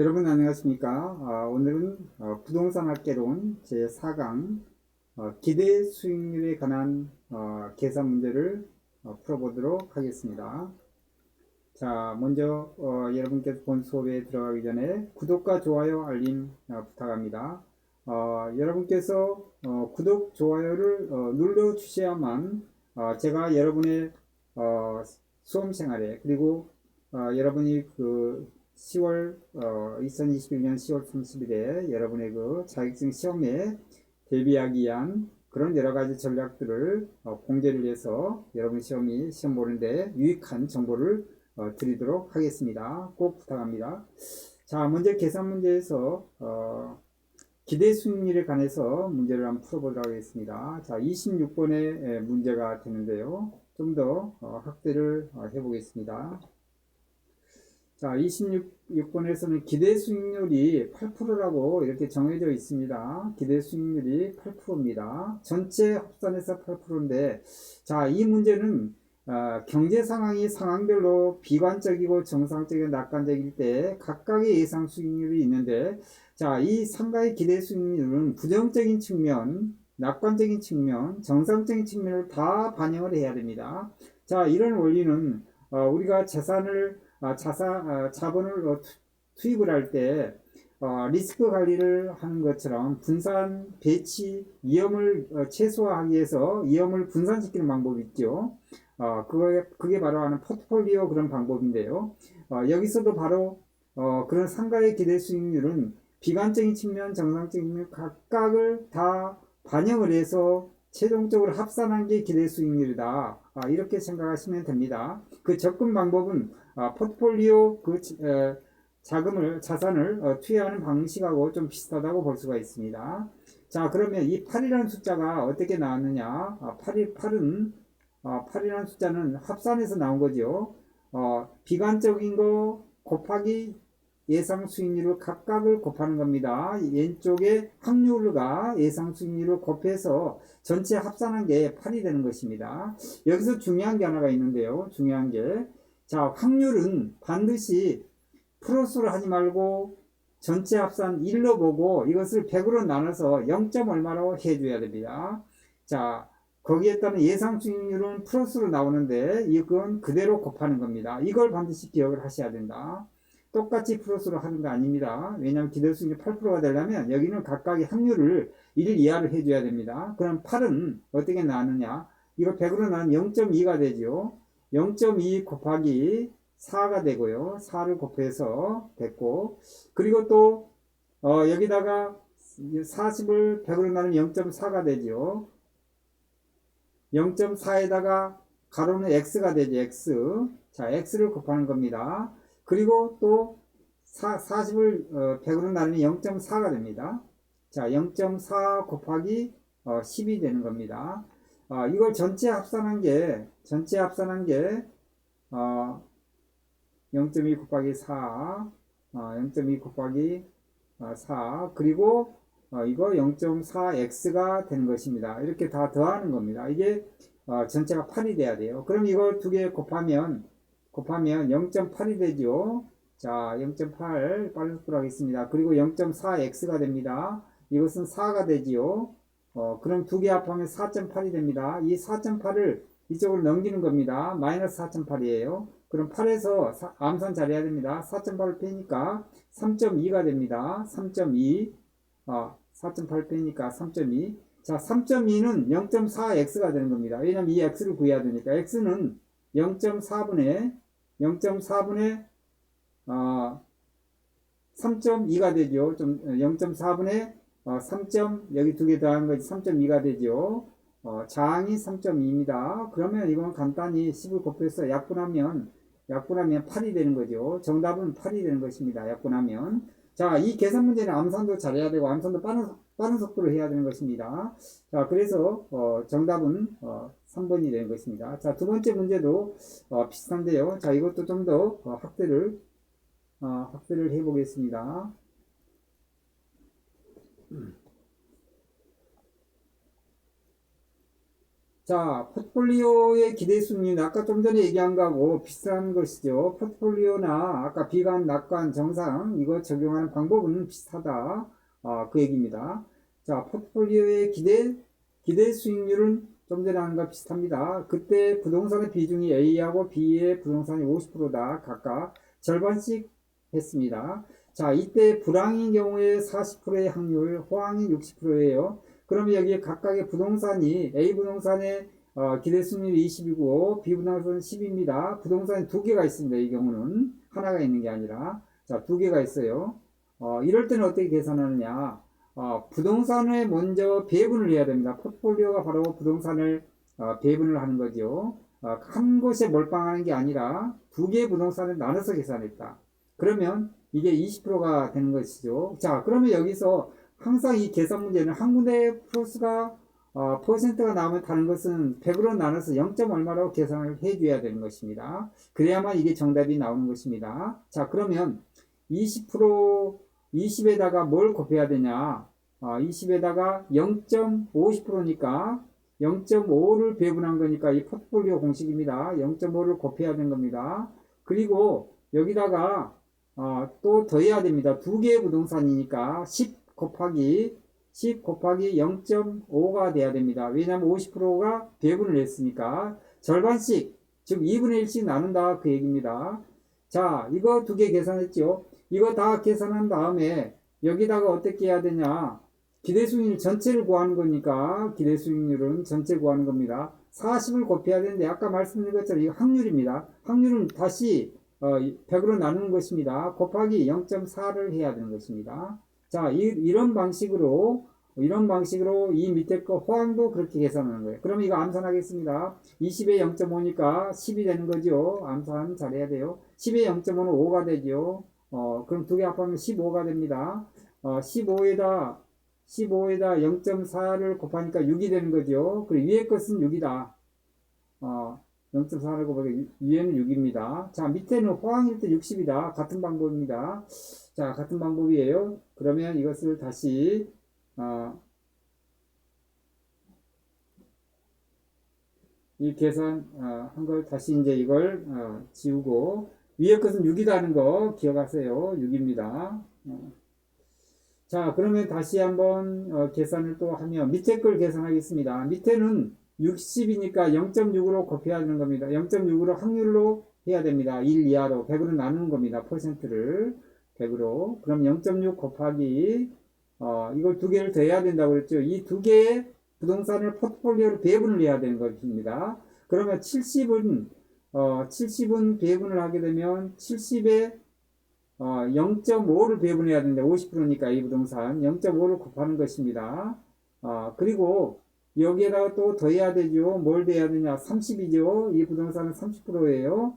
여러분 안녕하십니까? 아, 오늘은 어, 부동산 학개론 제4강 어, 기대 수익률에 관한 어, 계산 문제를 어, 풀어보도록 하겠습니다. 자, 먼저 어, 여러분께서 본 수업에 들어가기 전에 구독과 좋아요, 알림 어, 부탁합니다. 어, 여러분께서 어, 구독, 좋아요를 어, 눌러 주셔야만 어, 제가 여러분의 어, 수험 생활에 그리고 어, 여러분이 그 10월 어, 2021년 10월 30일에 여러분의 그 자격증 시험에 대비하기 위한 그런 여러 가지 전략들을 어, 공개를 해서 여러분 시험이 시험 보는데 유익한 정보를 어, 드리도록 하겠습니다. 꼭 부탁합니다. 자, 먼저 계산 문제에서 어, 기대 수익률에 관해서 문제를 한번 풀어보도록 하겠습니다. 자, 26번의 문제가 되는데요. 좀더 어, 확대를 어, 해보겠습니다. 자, 26번에서는 기대 수익률이 8%라고 이렇게 정해져 있습니다. 기대 수익률이 8%입니다. 전체 합산해서 8%인데, 자, 이 문제는 어, 경제 상황이 상황별로 비관적이고 정상적이고 낙관적일 때 각각의 예상 수익률이 있는데, 자, 이 상가의 기대 수익률은 부정적인 측면, 낙관적인 측면, 정상적인 측면을 다 반영을 해야 됩니다. 자, 이런 원리는 어, 우리가 재산을 아, 자산, 아, 자본을 어, 투- 투입을 할때 어, 리스크 관리를 하는 것처럼 분산, 배치, 위험을 어, 최소화하기 위해서 위험을 분산시키는 방법이 있죠. 어, 그게, 그게 바로 하는 포트폴리오 그런 방법인데요. 어, 여기서도 바로 어, 그런 상가의 기대 수익률은 비관적인 측면, 정상적인 측면 각각을 다 반영을 해서 최종적으로 합산한 게 기대 수익률이다. 아, 이렇게 생각하시면 됩니다. 그 접근 방법은 아, 포트폴리오 그 지- 에, 자금을 자산을 어, 투여하는 방식하고 좀 비슷하다고 볼 수가 있습니다. 자, 그러면 이 8이라는 숫자가 어떻게 나왔느냐? 아, 8이 8은 어, 8이라는 숫자는 합산해서 나온 거죠. 어, 비관적인 거 곱하기 예상 수익률을 각각을 곱하는 겁니다. 왼쪽에 확률과 예상 수익률을 곱해서 전체 합산한 게 8이 되는 것입니다. 여기서 중요한 게 하나가 있는데요. 중요한 게. 자, 확률은 반드시 플러스로 하지 말고 전체 합산 1로 보고 이것을 100으로 나눠서 0. 얼마로 해줘야 됩니다. 자, 거기에 따른 예상 수익률은 플러스로 나오는데 이건 그대로 곱하는 겁니다. 이걸 반드시 기억을 하셔야 된다. 똑같이 플러스로 하는 거 아닙니다. 왜냐하면 기대 수익률 8%가 되려면 여기는 각각의 확률을 1 이하를 해줘야 됩니다. 그럼 8은 어떻게 나누냐? 이거 100으로 나누면 0.2가 되죠. 0.2 곱하기 4가 되고요. 4를 곱해서 됐고 그리고 또 어, 여기다가 40을 100으로 나누면 0.4가 되죠. 0.4에다가 가로는 x가 되죠. x. 자, x를 곱하는 겁니다. 그리고 또 4, 40을 어, 100으로 나누면 0.4가 됩니다. 자, 0.4 곱하기 어, 10이 되는 겁니다. 어, 이걸 전체 합산한 게 전체 합산한 게 어, 0.2 곱하기 4, 어, 0.2 곱하기 어, 4 그리고 어, 이거 0.4x가 되는 것입니다. 이렇게 다 더하는 겁니다. 이게 어, 전체가 8이 돼야 돼요. 그럼 이거 두 개 곱하면 곱하면 0.8이 되죠. 자, 0.8 빠른 속도로 하겠습니다. 그리고 0.4x가 됩니다. 이것은 4가 되지요. 어, 그럼 두 개 합하면 4.8이 됩니다. 이 4.8을 이쪽으로 넘기는 겁니다. 마이너스 4.8이에요. 그럼 8에서 암산 잘해야 됩니다. 4.8을 빼니까 3.2가 됩니다. 3.2. 어, 4.8 빼니까 3.2. 자, 3.2는 0.4x가 되는 겁니다. 왜냐면 이 x를 구해야 되니까. x는 0.4분의 0.4분의 어, 3.2가 되죠. 좀 0.4분의 어, 3. 여기 두 개 더한 것이 3.2가 되죠. 어, 자항이 3.2입니다. 그러면 이건 간단히 10을 곱해서 약분하면 약분하면 8이 되는 거죠. 정답은 8이 되는 것입니다. 약분하면 자, 이 계산 문제는 암산도 잘해야 되고 암산도 빠른 빠른 속도로 해야 되는 것입니다. 자, 그래서 어, 정답은 어, 3번이 되는 것입니다. 자, 두 번째 문제도 어, 비슷한데요. 자, 이것도 좀더 어, 확대를 어, 확대를 해 보겠습니다. 자, 포트폴리오의 기대 수익률, 아까 좀 전에 얘기한 거하고 비슷한 것이죠. 포트폴리오나 아까 비관, 낙관, 정상, 이거 적용하는 방법은 비슷하다. 아, 그 얘기입니다. 자, 포트폴리오의 기대, 기대 수익률은 좀 전에 한 거 비슷합니다. 그때 부동산의 비중이 A하고 B의 부동산이 50%다. 각각 절반씩 했습니다. 자, 이때 불황인 경우에 40%의 확률, 호황이 60%예요. 그러면 여기에 각각의 부동산이 A 부동산의 어, 기대 수익률이 20이고 B 부동산은 10입니다. 부동산이 두 개가 있습니다. 이 경우는 하나가 있는 게 아니라 자, 두 개가 있어요. 어, 이럴 때는 어떻게 계산하느냐? 어, 부동산을 먼저 배분을 해야 됩니다. 포트폴리오가 바로 부동산을 어, 배분을 하는 거죠. 어, 한 곳에 몰빵하는 게 아니라 두 개의 부동산을 나눠서 계산했다. 그러면 이게 20%가 되는 것이죠. 자, 그러면 여기서 항상 이 계산 문제는 한 군데 플러스가 어, 퍼센트가 나오면 다른 것은 100으로 나눠서 0. 얼마라고 계산을 해줘야 되는 것입니다. 그래야만 이게 정답이 나오는 것입니다. 자, 그러면 20% 20에다가 뭘 곱해야 되냐? 어, 20에다가 0.50%니까 0.5를 배분한 거니까 이 포트폴리오 공식입니다. 0.5를 곱해야 되는 겁니다. 그리고 여기다가 어, 또 더해야 됩니다. 두 개의 부동산이니까 10 곱하기 10 곱하기 0.5가 돼야 됩니다. 왜냐하면 50%가 배분을 했으니까 절반씩 즉 2분의 1씩 나눈다 그 얘기입니다. 자 이거 두 개 계산했죠. 이거 다 계산한 다음에 여기다가 어떻게 해야 되냐 기대 수익률 전체를 구하는 거니까 기대 수익률은 전체 구하는 겁니다. 40을 곱해야 되는데 아까 말씀드린 것처럼 이거 확률입니다. 확률은 다시 어, 100으로 나누는 것입니다. 곱하기 0.4를 해야 되는 것입니다. 자, 이, 런 방식으로 이런 방식으로 이 밑에 거 호황도 그렇게 계산하는 거예요. 그럼 이거 암산하겠습니다. 20에 0.5니까 10이 되는 거죠. 암산 잘해야 돼요. 10에 0.5는 5가 되죠. 어, 그럼 두 개 합하면 15가 됩니다. 어, 15에다 15에다 0.4를 곱하니까 6이 되는 거죠. 그리고 위에 것은 6이다. 어, 0.4를 곱하기 위에는 6입니다. 자, 밑에는 호황일 때 60이다. 같은 방법입니다. 자, 같은 방법이에요. 그러면 이것을 다시 어, 이 계산 어, 한걸 다시 이제 이걸 어, 지우고 위에 것은 6이라는 거 기억하세요. 6입니다. 어. 자, 그러면 다시 한번 어, 계산을 또 하면 밑에 걸 계산하겠습니다. 밑에는 60이니까 0.6으로 곱해야 되는 겁니다. 0.6으로 확률로 해야 됩니다. 1 이하로 100으로 나누는 겁니다. 퍼센트를 100으로. 그럼 0.6 곱하기 어, 이걸 두 개를 더해야 된다고 그랬죠. 이 두 개의 부동산을 포트폴리오로 배분을 해야 되는 것입니다. 그러면 70은 어, 70은 배분을 하게 되면 70에 어, 0.5를 배분해야 되는데 50%니까 이 부동산 0.5를 곱하는 것입니다. 어, 그리고 여기에다가 또 더해야 되죠. 뭘 더해야 되냐? 30이죠. 이 부동산은 30%예요.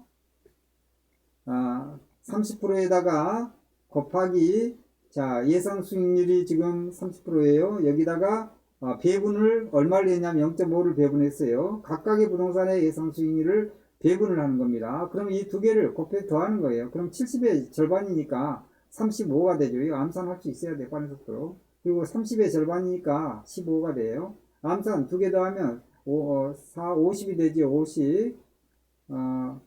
아, 30%에다가 곱하기 자 예상 수익률이 지금 30%예요. 여기다가 아, 배분을 얼마를 했냐면 0.5를 배분했어요. 각각의 부동산의 예상 수익률을 배분을 하는 겁니다. 그럼 이 두 개를 곱해 더하는 거예요. 그럼 70의 절반이니까 35가 되죠. 이거 암산할 수 있어야 돼, 빠른 속도로. 그리고 30의 절반이니까 15가 돼요. 암산 두 개 더하면 5, 어, 4, 50이 되죠. 50. 어,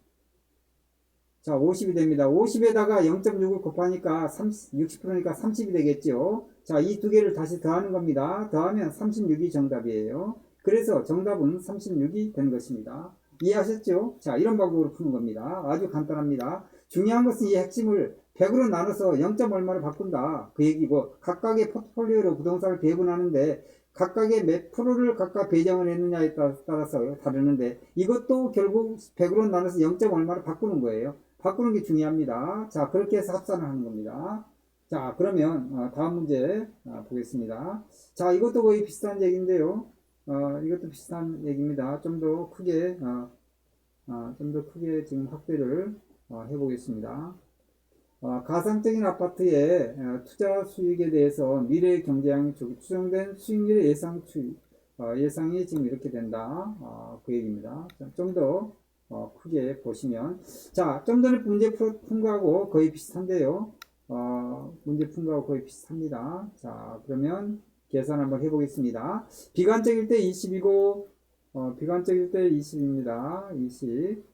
자, 50이 됩니다. 50에다가 0.6을 곱하니까 30, 60%니까 30이 되겠죠. 자, 이 두 개를 다시 더하는 겁니다. 더하면 36이 정답이에요. 그래서 정답은 36이 된 것입니다. 이해하셨죠? 자, 이런 방법으로 푸는 겁니다. 아주 간단합니다. 중요한 것은 이 핵심을 100으로 나눠서 0. 얼마를 바꾼다. 그 얘기고, 각각의 포트폴리오로 부동산을 배분하는데, 각각의 몇 프로를 각각 배정을 했느냐에 따라서 다르는데, 이것도 결국 100으로 나눠서 0. 얼마를 바꾸는 거예요. 바꾸는 게 중요합니다. 자, 그렇게 해서 합산을 하는 겁니다. 자, 그러면 어, 다음 문제 어, 보겠습니다. 자, 이것도 거의 비슷한 얘기인데요. 어, 이것도 비슷한 얘기입니다. 좀 더 크게, 어, 어, 좀더 크게 지금 확대를 어, 해보겠습니다. 어, 가상적인 아파트의 어, 투자 수익에 대해서 미래 경제학이 추정된 수익률의 예상 추, 어, 예상이 지금 이렇게 된다. 어, 그 얘기입니다. 좀더 어, 크게 보시면 자, 좀 전에 문제 푼 거하고 거의 비슷한데요. 어, 문제 푼 거하고 거의 비슷합니다. 자, 그러면 계산 한번 해보겠습니다. 비관적일 때 20이고 어, 비관적일 때 20입니다. 20.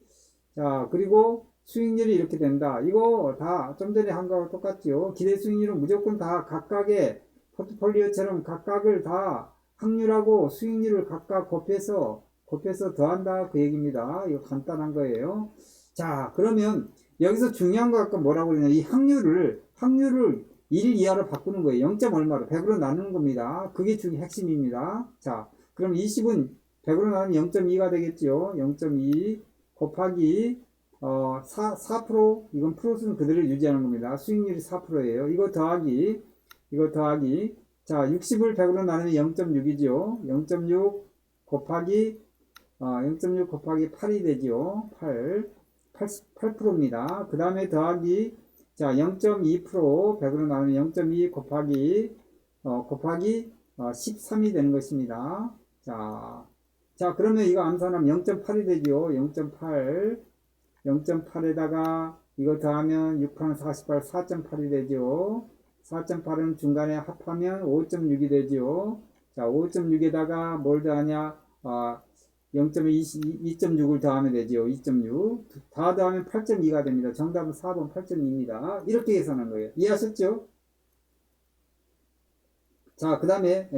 자, 그리고 수익률이 이렇게 된다. 이거 다 좀 전에 한 거하고 똑같죠. 기대 수익률은 무조건 다 각각의 포트폴리오처럼 각각을 다 확률하고 수익률을 각각 곱해서 곱해서 더한다 그 얘기입니다. 이거 간단한 거예요. 자, 그러면 여기서 중요한 거 아까 뭐라고 그러냐. 이 확률을 확률을 1 이하로 바꾸는 거예요. 0. 얼마로 100으로 나누는 겁니다. 그게 중 핵심입니다. 자, 그럼 20은 100으로 나누면 0.2가 되겠죠. 0.2 곱하기 어, 4, 4% 이건 프로스는 그대로 유지하는 겁니다. 수익률이 4%예요. 이거 더하기 이거 더하기 자 60을 100으로 나누면 0.6이죠. 0.6 곱하기 어, 0.6 곱하기 8이 되죠. 8 8%입니다. 그 다음에 더하기 자 0.2% 100으로 나누면 0.2 곱하기 어, 곱하기 어, 13이 되는 것입니다. 자, 자 그러면 이거 암산하면 0.8이 되죠. 0.8 0.8에다가 이거 더하면 6판 48 4.8이 되죠. 4.8은 중간에 합하면 5.6이 되죠. 자, 5.6에다가 뭘 더하냐? 아, 0.2.6을 더하면 되죠. 2.6. 다 더하면 8.2가 됩니다. 정답은 4번 8.2입니다. 이렇게 계산한 거예요. 이해하셨죠? 자, 그 다음에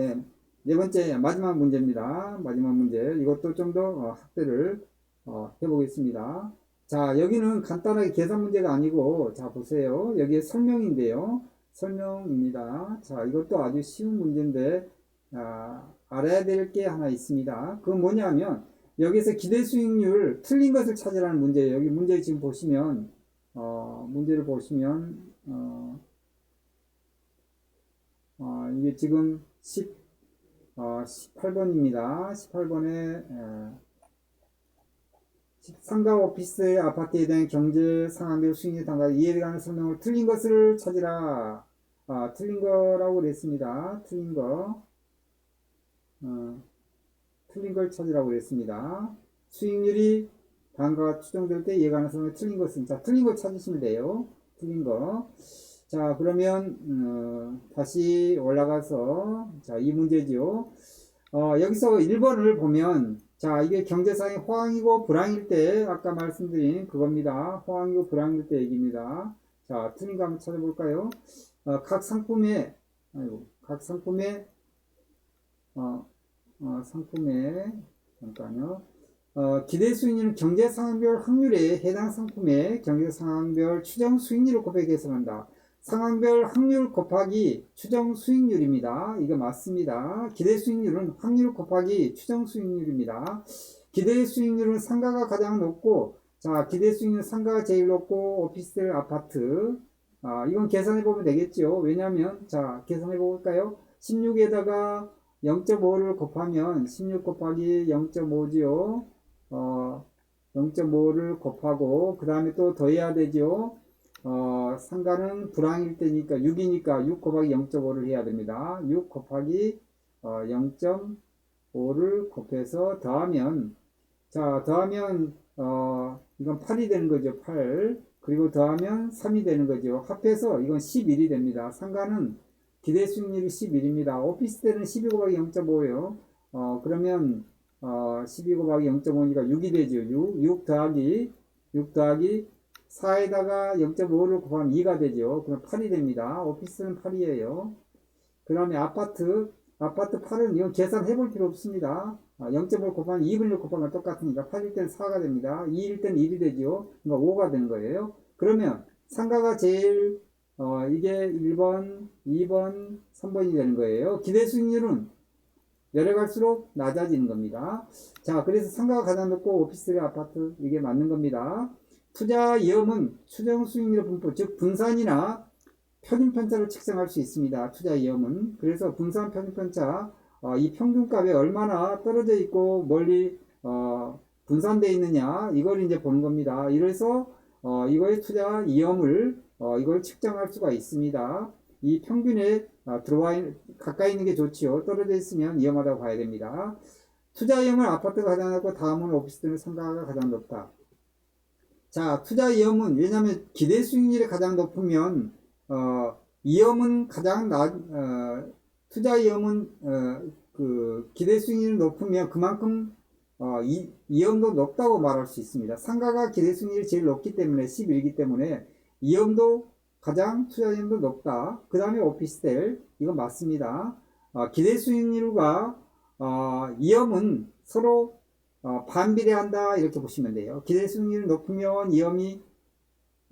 네 번째 마지막 문제입니다. 마지막 문제. 이것도 좀 더 학대를 어, 해보겠습니다. 자, 여기는 간단하게 계산 문제가 아니고, 자, 보세요. 여기에 설명인데요. 설명입니다. 자, 이것도 아주 쉬운 문제인데, 아, 알아야 될 게 하나 있습니다. 그건 뭐냐면, 여기서 기대 수익률 틀린 것을 찾으라는 문제예요. 여기 문제 지금 보시면, 어, 문제를 보시면, 어, 어, 이게 지금 10, 어, 18번입니다. 18번에, 상가 오피스의 아파트에 대한 경제 상황별 수익률 단가 이해에 관한 설명을 틀린 것을 찾으라. 아, 틀린 거라고 그랬습니다. 틀린 거. 어, 틀린 걸 찾으라고 그랬습니다. 수익률이 단가가 추정될 때 설명을 틀린 것은 자, 틀린 걸 찾으시면 돼요. 틀린 거. 자, 그러면 어, 다시 올라가서 자, 이 문제죠. 어, 여기서 1번을 보면 자, 이게 경제상의 호황이고 불황일 때 아까 말씀드린 그겁니다. 호황이고 불황일 때 얘기입니다. 자, 틀린 거 한번 찾아볼까요? 어, 각 상품의 아이고, 각 상품의 어, 어, 상품의 잠깐요. 어, 기대 수익률은 경제 상황별 확률에 해당 상품의 경제 상황별 추정 수익률을 곱해 계산한다. 상황별 확률 곱하기 추정 수익률입니다. 이거 맞습니다. 기대 수익률은 확률 곱하기 추정 수익률입니다. 기대 수익률은 상가가 가장 높고, 자, 기대 수익률 상가가 제일 높고, 오피스텔 아파트. 아, 이건 계산해 보면 되겠죠. 왜냐면, 자, 계산해 볼까요? 16에다가 0.5를 곱하면 16 곱하기 0.5지요. 어, 0.5를 곱하고, 그 다음에 또 더해야 되죠. 어, 상가는 불황일 때니까 6이니까 6 곱하기 0.5를 해야 됩니다. 6 곱하기 어, 0.5를 곱해서 더하면 자 더하면 어, 이건 8이 되는 거죠. 8 그리고 더하면 3이 되는 거죠. 합해서 이건 11이 됩니다. 상가는 기대 수익률이 11입니다. 오피스텔은 12 곱하기 0.5예요. 어, 그러면 어, 12 곱하기 0.5니까 6이 되죠. 6, 6 더하기 6 더하기 4에다가 0.5를 곱하면 2가 되죠. 그럼 8이 됩니다. 오피스는 8이에요. 그 다음에 아파트, 아파트 8은 이건 계산해 볼 필요 없습니다. 0.5를 아, 곱하면 2분의 곱하면 똑같으니까 8일 때는 4가 됩니다. 2일 때는 1이 되죠. 그러니까 5가 되는 거예요. 그러면 상가가 제일 어, 이게 1번, 2번, 3번이 되는 거예요. 기대 수익률은 내려갈수록 낮아지는 겁니다. 자, 그래서 상가가 가장 높고 오피스텔 아파트 이게 맞는 겁니다. 투자 위험은 추정 수익률 분포, 즉 분산이나 평균 편차를 측정할 수 있습니다. 투자 위험은 그래서 분산 평균 편차 어, 이 평균값에 얼마나 떨어져 있고 멀리 어, 분산되어 있느냐 이걸 이제 보는 겁니다. 이래서 어, 이거의 투자 위험을 어, 이걸 측정할 수가 있습니다. 이 평균에 어, 들어와 있, 가까이 있는 게 좋지요. 떨어져 있으면 위험하다고 봐야 됩니다. 투자 위험은 아파트가 가장 높고 다음은 오피스텔 상가가 가장 높다. 자, 투자 위험은 왜냐하면 기대 수익률이 가장 높으면 어, 위험은 가장 낮 어, 투자 위험은 어, 그 기대 수익률이 높으면 그만큼 어, 어, 이, 이염도 높다고 말할 수 있습니다. 상가가 기대 수익률이 제일 높기 때문에 11이기 때문에 이염도 가장 투자이염도 높다. 그 다음에 오피스텔 이건 맞습니다. 어, 기대 수익률과 어, 이염은 서로 어, 반비례한다 이렇게 보시면 돼요. 기대 수익률이 높으면 이염이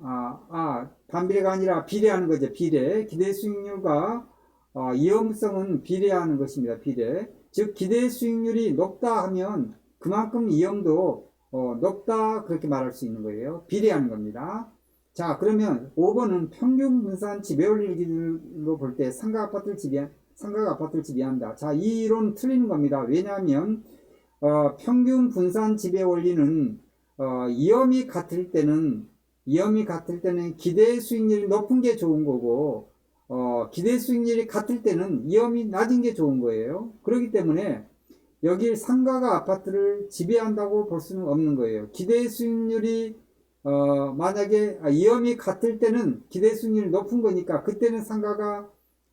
아, 아, 반비례가 아니라 비례하는 거죠. 비례. 기대 수익률과 어, 이염성은 비례하는 것입니다. 비례. 즉 기대 수익률이 높다 하면 그만큼 이염도 어, 높다 그렇게 말할 수 있는 거예요. 비례하는 겁니다. 자 그러면 5번은 평균 분산 지배원리를 기준으로 볼 때 상가 아파트를 지배 상가가 아파트를 지배한다. 자 이 이론 틀리는 겁니다. 왜냐하면 어, 평균 분산 지배 원리는 어, 이염이 같을 때는 이염이 같을 때는 기대 수익률이 높은 게 좋은 거고 어, 기대 수익률이 같을 때는 이염이 낮은 게 좋은 거예요. 그렇기 때문에 여기 상가가 아파트를 지배한다고 볼 수는 없는 거예요. 기대 수익률이 어, 만약에 아, 이염이 같을 때는 기대 수익률이 높은 거니까 그때는 상가가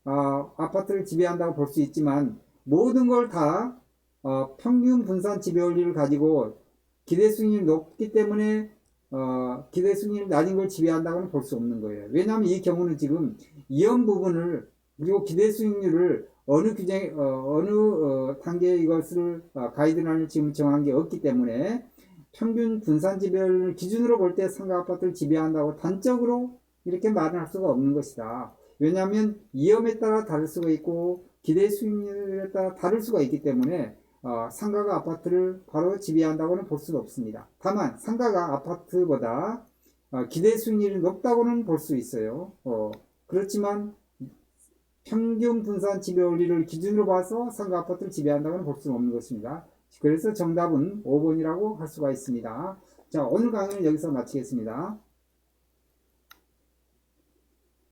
아, 아파트를 지배한다고 볼 수 있지만 모든 걸다 어, 평균 분산 지배 원리를 가지고 기대 수익률이 높기 때문에 어, 기대 수익률이 낮은 걸 지배한다고는 볼 수 없는 거예요. 왜냐하면 이 경우는 지금 이연 부분을 그리고 기대 수익률을 어느 규정 어, 느 어, 단계에 이것을 어, 가이드라인을 지금 정한 게 없기 때문에 평균 분산 지배를 기준으로 볼 때 상가 아파트를 지배한다고 단적으로 이렇게 말을 할 수가 없는 것이다. 왜냐하면 이염에 따라 다를 수가 있고 기대 수익률에 따라 다를 수가 있기 때문에 어, 상가가 아파트를 바로 지배한다고는 볼 수가 없습니다. 다만 상가가 아파트보다 어, 기대 수익률이 높다고는 볼 수 있어요. 어, 그렇지만 평균 분산 지배 원리를 기준으로 봐서 상가 아파트를 지배한다고는 볼 수는 없는 것입니다. 그래서 정답은 5번이라고 할 수가 있습니다. 자, 오늘 강의는 여기서 마치겠습니다.